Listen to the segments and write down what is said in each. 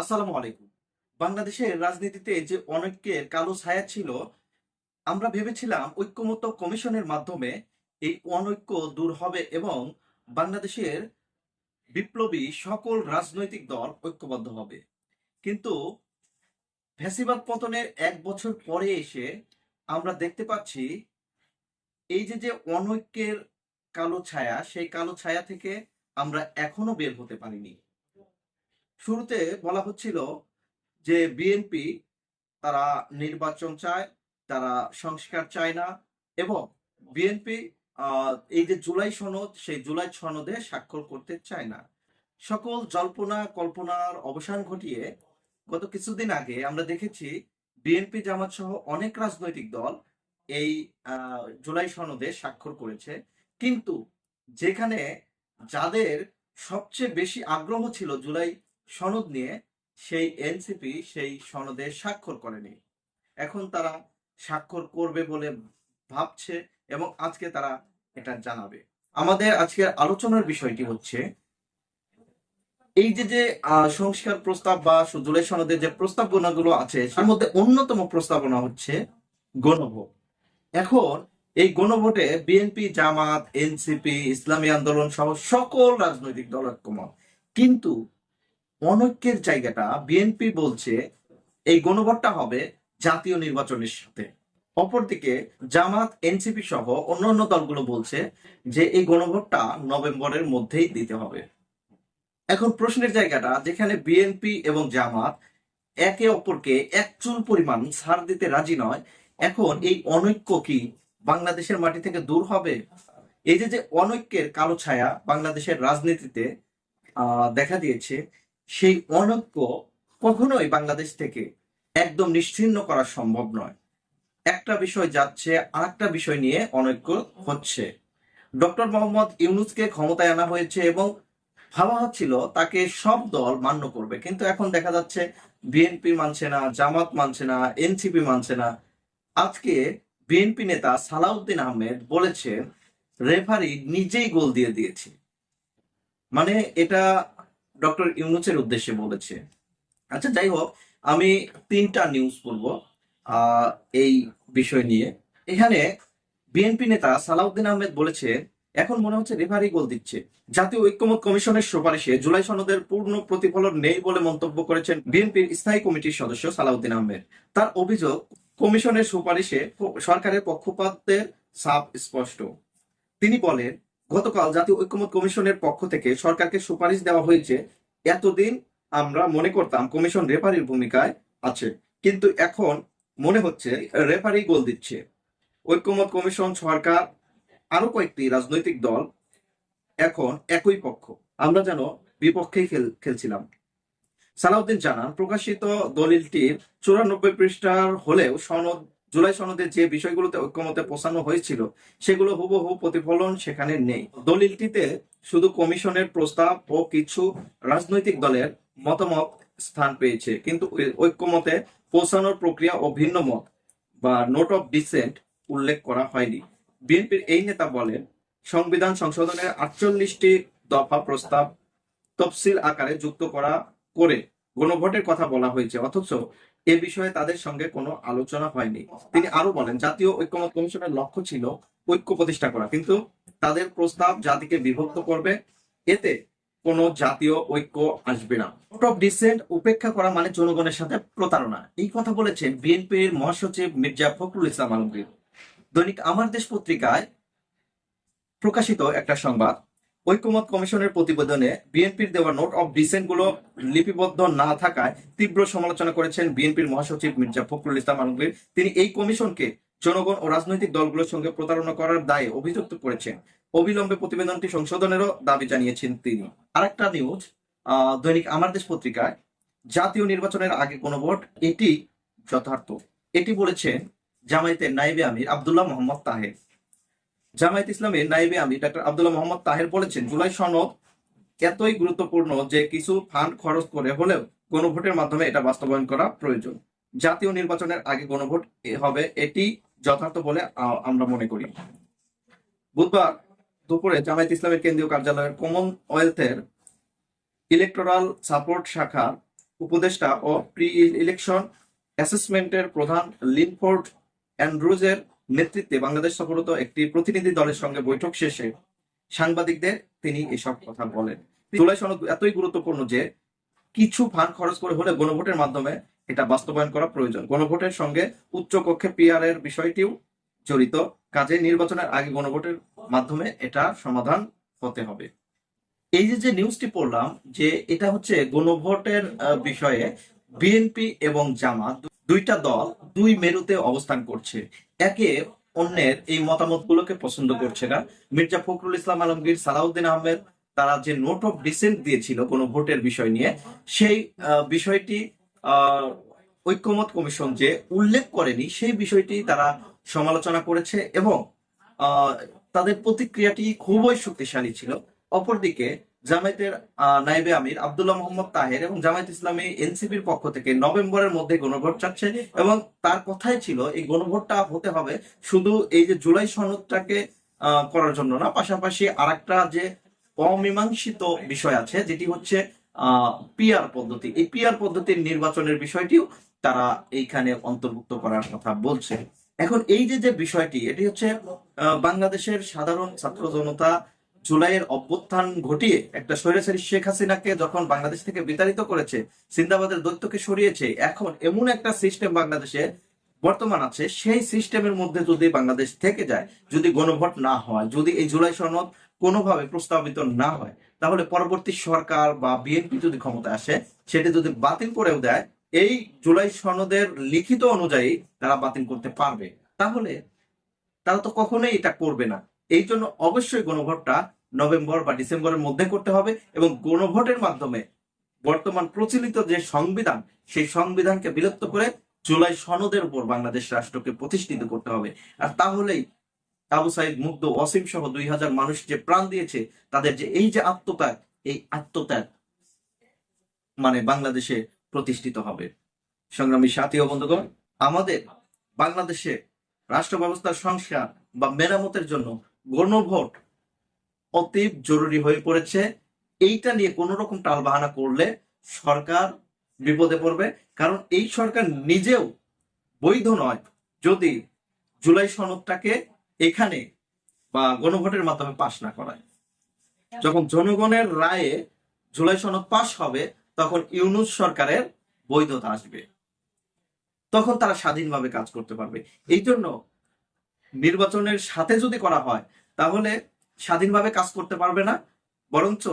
আসসালামু আলাইকুম। বাংলাদেশের রাজনীতিতে যে অনেকের কালো ছায়া ছিল, আমরা ভেবেছিলাম ঐক্যমত্য কমিশনের মাধ্যমে এই অনৈক্য দূর হবে এবং বাংলাদেশের বিপ্লবী সকল রাজনৈতিক দল ঐক্যবদ্ধ হবে। কিন্তু ফ্যাসিবাদ পতনের এক বছর পরে এসে আমরা দেখতে পাচ্ছি, এই যে যে অনৈক্যের কালো ছায়া, সেই কালো ছায়া থেকে আমরা এখনও বের হতে পারিনি। শুরুতে বলা হচ্ছিল যে বিএনপি তারা নির্বাচন চায়, তারা সংস্কার চায় না এবং বিএনপি এই যে জুলাই সনদ, সেই জুলাই সনদে স্বাক্ষর করতে চায় না। সকল জল্পনা কল্পনার অবসান ঘটিয়ে গত কিছুদিন আগে আমরা দেখেছি বিএনপি জামাত সহ অনেক রাজনৈতিক দল এই জুলাই সনদে স্বাক্ষর করেছে। কিন্তু যেখানে যাদের সবচেয়ে বেশি আগ্রহ ছিল জুলাই সনদ নিয়ে সেই এনসিপি সেই সনদে স্বাক্ষর করেনি। এখন তারা স্বাক্ষর করবে বলে ভাবছে এবং আজকে তারা এটা জানাবে। আমাদের আজকের আলোচনার বিষয়টি হচ্ছে, এই যে যে সংস্কার প্রস্তাব বা জুলাই সনদের যে প্রস্তাবনাগুলো আছে তার মধ্যে অন্যতম প্রস্তাবনা হচ্ছে গণভোট। এখন এই গণভোটে বিএনপি, জামাত, এনসিপি, ইসলামী আন্দোলন সহ সকল রাজনৈতিক দল কিন্তু অনৈক্যের জায়গাটা বিএনপি বলছে এই গণভোটটা হবে জাতীয় নির্বাচনের সাথে। অপরদিকে জামাত, এনসিপি সহ অন্যান্য দলগুলো বলছে যে এই গণভোটটা নভেম্বরের মধ্যেই দিতে হবে। এখন প্রশ্নের জায়গাটা, যেখানে বিএনপি এবং জামাত একে অপরকে এক চুল পরিমাণ ছাড় দিতে রাজি নয়, এখন এই অনৈক্য কি বাংলাদেশের মাটি থেকে দূর হবে? এই যে যে অনৈক্যের কালো ছায়া বাংলাদেশের রাজনীতিতে দেখা দিয়েছে সেই অনৈক্য কখনোই বাংলাদেশ থেকে একদম নিশ্চিহ্ন করা সম্ভব নয়। একটা বিষয় যাচ্ছে আর একটা বিষয় নিয়ে অনৈক্য হচ্ছে। ডক্টর মোহাম্মদ ইউনুসকে ক্ষমতায় আনা হয়েছে এবং ভাবা হচ্ছিল তাকে সব দল মান্য করবে। কিন্তু এখন দেখা যাচ্ছে বিএনপি মানছে না, জামাত মানছে না, এনসিপি মানছে না। আজকে বিএনপি নেতা সালাউদ্দিন আহমেদ বলেছেন, রেফারি নিজেই গোল দিয়ে দিয়েছে। মানে এটা ডক্টর ইউনুসের উদ্দেশ্যে বলেছে। আচ্ছা যাই হোক আমি তিনটা নিউজ আহ, এই বিষয় নিয়ে। এখানে বিএনপি নেতা সালাউদ্দিন আহমেদ বলেছে এখন মনে হচ্ছে রেফারি গোল দিচ্ছে। জাতীয় ঐক্যমত কমিশনের সুপারিশে জুলাই সনদের পূর্ণ প্রতিফলন নেই বলে মন্তব্য করেছেন বিএনপির স্থায়ী কমিটির সদস্য সালাউদ্দিন আহমেদ। তার অভিযোগ কমিশনের সুপারিশে সরকারের পক্ষপাতের সাপ স্পষ্ট। তিনি বলেন গতকাল জাতীয় ঐক্যমত কমিশনের পক্ষ থেকে সরকারকে সুপারিশ দেওয়া হয়েছে, এতদিন আমরা মনে করতাম কমিশন রেফারির ভূমিকায় আছে, কিন্তু এখন মনে হচ্ছে রেফারি গোল দিচ্ছে। ঐক্যমত কমিশন, সরকার, আরও কয়েকটি রাজনৈতিক দল এখন একই পক্ষ। আমরা যেন বিপক্ষেই খেল- খেলছিলাম। সালাউদ্দিন জানান, প্রকাশিত দলিলটির চুরানব্বই পৃষ্ঠার হলেও সনদ জুলাই সনদে যে বিষয়গুলোতে ঐক্যমতে পৌঁছানো হয়েছিল, সেগুলো হুবহু প্রতিফলন সেখানে নেই। দলিলটিতে শুধু কমিশনের প্রস্তাব ও কিছু রাজনৈতিক দলের মতামত স্থান পেয়েছে, কিন্তু ঐক্যমতে পৌঁছানোর প্রক্রিয়া ও ভিন্ন মত বা নোট অফ ডিসেন্ট উল্লেখ করা হয়নি। বিএনপির এই নেতা বলেন, সংবিধান সংশোধনের আটচল্লিশটি দফা প্রস্তাব তফসিল আকারে যুক্ত করা করে গণভোটের কথা বলা হয়েছে, অথচ এ বিষয়ে তাদের সঙ্গে কোনো আলোচনা হয়নি। তিনি আরও বলেন, জাতীয় ঐক্যমত কমিশনের লক্ষ্য ছিল ঐক্য প্রতিষ্ঠা করা, কিন্তু তাদের প্রস্তাব জাতিকে বিভক্ত করবে, এতে কোনো জাতীয় ঐক্য আসবে না। ভোট অফ ডিসেন্ট উপেক্ষা করা মানে জনগণের সাথে প্রতারণা। এই কথা বলেছেন বিএনপির মহাসচিব মির্জা ফখরুল ইসলাম আলমগীর। দৈনিক আমার দেশ পত্রিকায় প্রকাশিত একটা সংবাদ ঐক্যমত কমিশনের প্রতিবেদনে বিএনপির দেওয়া নোট অফ ডিসেন্টগুলো লিপিবদ্ধ না থাকায় তীব্র সমালোচনা করেছেন বিএনপির মহাসচিব মির্জা ফখরুল ইসলাম আলমগীর। তিনি এই কমিশনকে জনগণ ও রাজনৈতিক দলগুলোর সঙ্গে প্রতারণা করার দায়ে অভিযুক্ত করেছেন। অবিলম্বে প্রতিবেদনটি সংশোধনেরও দাবি জানিয়েছেন তিনি। আরেকটা নিউজ দৈনিক আমার দেশ পত্রিকায়, জাতীয় নির্বাচনের আগে কোনো ভোট, এটি যথার্থ। এটি বলেছেন জামায়াতের নাইবে আমির আব্দুল্লাহ মোহাম্মদ তাহের। জামায়াত ইসলামের নাইবে আমির ডাক্তার আব্দুল্লাহ মোহাম্মদ তাহের বলেছেন, জুলাই সনদ এতই গুরুত্বপূর্ণ যে কিছু ফান্ড খরচ করে হলেও গণভোটের মাধ্যমে এটা বাস্তবায়ন করা প্রয়োজন। জাতীয় নির্বাচনের আগে গণভোট হবে, এটি যথার্থ বলে আমরা মনে করি। বুধবার দুপুরে জামায়াত ইসলামের কেন্দ্রীয় কার্যালয়ের কমনওয়েলথের ইলেকটোরাল সাপোর্ট শাখা উপদেষ্টা ও প্রি ইলেকশন অ্যাসেসমেন্টের প্রধান লিনফোর্ড অ্যান্ড্রুজের নেতৃত্বে বাংলাদেশ সফরত একটি প্রতিনিধি দলের সঙ্গে বৈঠক শেষে সাংবাদিকদের তিনি এসব কথা বলেন। জুলাই সনদ এতই গুরুত্বপূর্ণ যে কিছু ফান্ড খরচ করে হলে গণভোটের মাধ্যমে এটা বাস্তবায়ন করা প্রয়োজন। গণভোটের সঙ্গে উচ্চ কক্ষে পিআর এর বিষয়টিও জড়িত। কাজে নির্বাচনের আগে গণভোটের মাধ্যমে এটা সমাধান হতে হবে। এই যে যে নিউজটি পড়লাম যে এটা হচ্ছে গণভোটের বিষয়ে বিএনপি এবং জামাত দুইটা দল দুই মেরুতে অবস্থান করছে। একে অন্যের এই মতামতগুলোকে পছন্দ করছে না। মির্জা ফখরুল ইসলাম আলমগীর, সালাউদ্দিন আহমেদ, তারা যে নোট অফ ডিসেন্ট দিয়েছিল কোনো ভোটের বিষয় নিয়ে, সেই বিষয়টি ঐক্যমত কমিশন যে উল্লেখ করেনি, সেই বিষয়টি তারা সমালোচনা করেছে এবং তাদের প্রতিক্রিয়াটি খুবই শক্তিশালী ছিল। অপরদিকে জামায়াতের নায়েবে আমির আব্দুল্লাহ মোহাম্মদ তাহের এবং জামায়াত ইসলামী এনসিপির পক্ষ থেকে নভেম্বরের মধ্যে গণভোট চাচ্ছে এবং তার কথাই ছিল, এই গণভোটটা হতে হবে শুধু এই যে জুলাই সনদটাকে করার জন্য না, পাশাপাশি আরেকটা যে অমীমাংসিত বিষয় আছে যেটি হচ্ছে পিআর পদ্ধতি। এই পিআর পদ্ধতির নির্বাচনের বিষয়টিও তারা এইখানে অন্তর্ভুক্ত করার কথা বলছে। এখন এই যে যে বিষয়টি, এটি হচ্ছে বাংলাদেশের সাধারণ ছাত্র জনতা জুলাইয়ের অভ্যুত্থান ঘটিয়ে একটা স্বৈরাচারী শেখ হাসিনাকে যখন বাংলাদেশ থেকে বিতাড়িত করেছে সিন্দাবাদের দৈত্যকে সরিয়েছে, এখন এমন একটা সিস্টেম বাংলাদেশে বর্তমান আছে, সেই সিস্টেমের মধ্যে যদি বাংলাদেশ থেকে যায়, যদি গণভোট না হয়, যদি এই জুলাই সনদ কোনোভাবে প্রস্তাবিত না হয়, তাহলে পরবর্তী সরকার বা বিএনপি যদি ক্ষমতায় আসে, সেটি যদি বাতিল করেও দেয়, এই জুলাই সনদের লিখিত অনুযায়ী তারা বাতিল করতে পারবে। তাহলে তারা তো কখনোই এটা করবে না। এই জন্য অবশ্যই গণভোটটা নভেম্বর বা ডিসেম্বরের মধ্যে করতে হবে এবং গণভোটের মাধ্যমে বর্তমান প্রচলিত যে সংবিধান, সেই সংবিধানকে বিলুপ্ত করে জুলাই সনদের উপর বাংলাদেশ রাষ্ট্রকে প্রতিষ্ঠিত করতে হবে। আর তাহলেই আবু সাইদ মুগ্ধ অসীম সহ দুই হাজার মানুষ যে প্রাণ দিয়েছে, তাদের যে এই যে আত্মত্যাগ, এই আত্মত্যাগ মানে বাংলাদেশে প্রতিষ্ঠিত হবে। সংগ্রামী সাথী ও বন্ধুগণ, আমাদের বাংলাদেশে রাষ্ট্র ব্যবস্থার সংস্কার বা মেরামতের জন্য গণভোট অতীব জরুরি হয়ে পড়েছে। এইটা নিয়ে কোন রকম টালবাহানা করলে সরকার বিপদে পড়বে। কারণ এই সরকার নিজেও বৈধ নয়। যদি জুলাই সনদটাকে এখানে বা গণভোটের মাধ্যমে পাশ না করায়। যখন জনগণের রায়ে জুলাই সনদ পাশ হবে, তখন ইউনুস সরকারের বৈধতা আসবে। তখন তারা স্বাধীনভাবে কাজ করতে পারবে। এই জন্য নির্বাচনের সাথে যদি করা হয়, তাহলে স্বাধীনভাবে কাজ করতে পারবে না। বরঞ্চ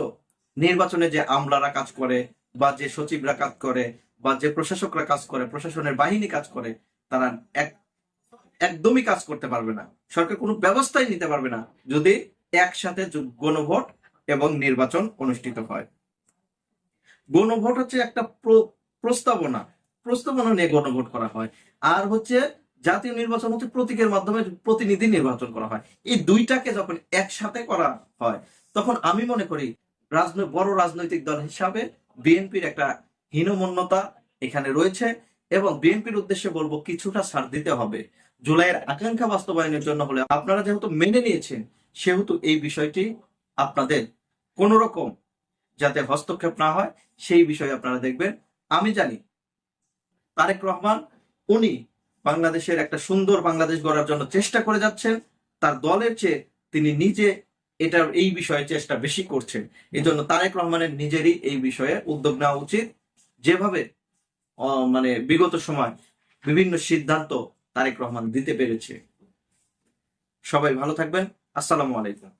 নির্বাচনে যে আমলারা কাজ করে, বা যে সচিবরা কাজ করে, বা যে প্রশাসকরা কাজ করে, প্রশাসনের বাহিনী কাজ করে, তারা এক, একদমই কাজ করতে পারবে না। সরকার কোনো ব্যবস্থাই নিতে পারবে না যদি একসাথে গণভোট এবং নির্বাচন অনুষ্ঠিত হয়। গণভোট হচ্ছে একটা প্র- প্রস্তাবনা। প্রস্তাবনা নিয়ে গণভোট করা হয়। আর হচ্ছে জাতীয় নির্বাচন হচ্ছে প্রতীকের মাধ্যমে প্রতিনিধি নির্বাচন করা হয়। এই দুইটাকে যখন একসাথে করা হয়, তখন আমি মনে করি রাজনৈতিক বড় রাজনৈতিক দল হিসাবে বিএনপির একটা হীনমন্যতা এখানে রয়েছে এবং বিএনপির উদ্দেশ্যে বলব কিছুটা ছাড় দিতে হবে। জুলাইয়ের আকাঙ্ক্ষা বাস্তবায়নের জন্য হলে আপনারা যেহেতু মেনে নিয়েছেন, সেহেতু এই বিষয়টি আপনাদের কোন রকম যাতে হস্তক্ষেপ না হয়, সেই বিষয়ে আপনারা দেখবেন। আমি জানি তারেক রহমান, উনি বাংলাদেশের একটা সুন্দর বাংলাদেশ গড়ার জন্য চেষ্টা করে যাচ্ছেন। তার দলের চেয়ে তিনি নিজে এটার এই বিষয়ে চেষ্টা বেশি করছেন। এই জন্য তারেক রহমানের নিজেরই এই বিষয়ে উদ্যোগ নেওয়া উচিত। যেভাবে মানে বিগত সময় বিভিন্ন সিদ্ধান্ত তারেক রহমান দিতে পেরেছে। সবাই ভালো থাকবেন। আসসালামু আলাইকুম।